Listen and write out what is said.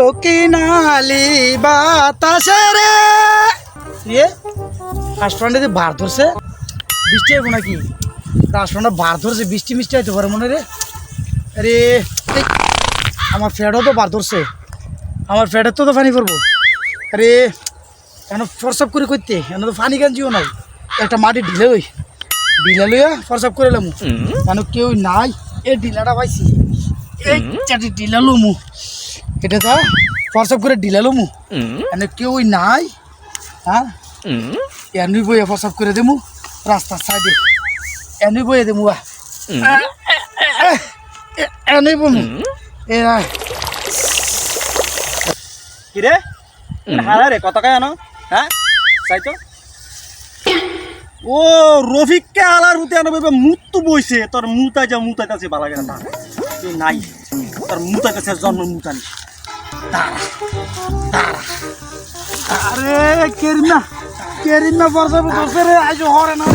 দক্ষিণালি বাতাসে রে। ইয়ে কাশফান্ডে যে বার ধরছে বৃষ্টি হইব নাকি? কাশফান্ডে বার ধরছে বৃষ্টি মিষ্টি হইতে পারে মনে রে। আরে আমার ফ্যাডও তো বার ধরছে। আমার ফ্যাডের তো তো পানি করব আরে কেন ফরসাপ করে করতে? কেন তো পানি গাঞ্জিও নাই? একটা মাটি ঢিলে লই। ঢিলে লইয়া ফরসাপ করে এলাম কেন কেউ নাই। এ ঢিলাটা পাইছি। এই চাটি ঢিলা লমু। এটা তো ফরসাপ করে ঢিলা লমু। কেন কেউ নাই হ্যাঁ? এনুই বইয়ে ফরসাপ করে দেমু রাস্তার সাইডে এনুই বইয়ে দেমু আ এনুই বমু এ। কিরে? হারা রে কত কায় আনো? হ্যাঁ? চাই তো ও রফিককে আলার হুতে আনো বেবে মুতু বইছে। তোর মুতাই যা মুতাই আছে বালা গেল না তুই নাই। তোর মুতাই আছে জন্ম মুতানি আরে কেরিনা কেরিনা বর্ষাবে ধরছে রে আজ হরে না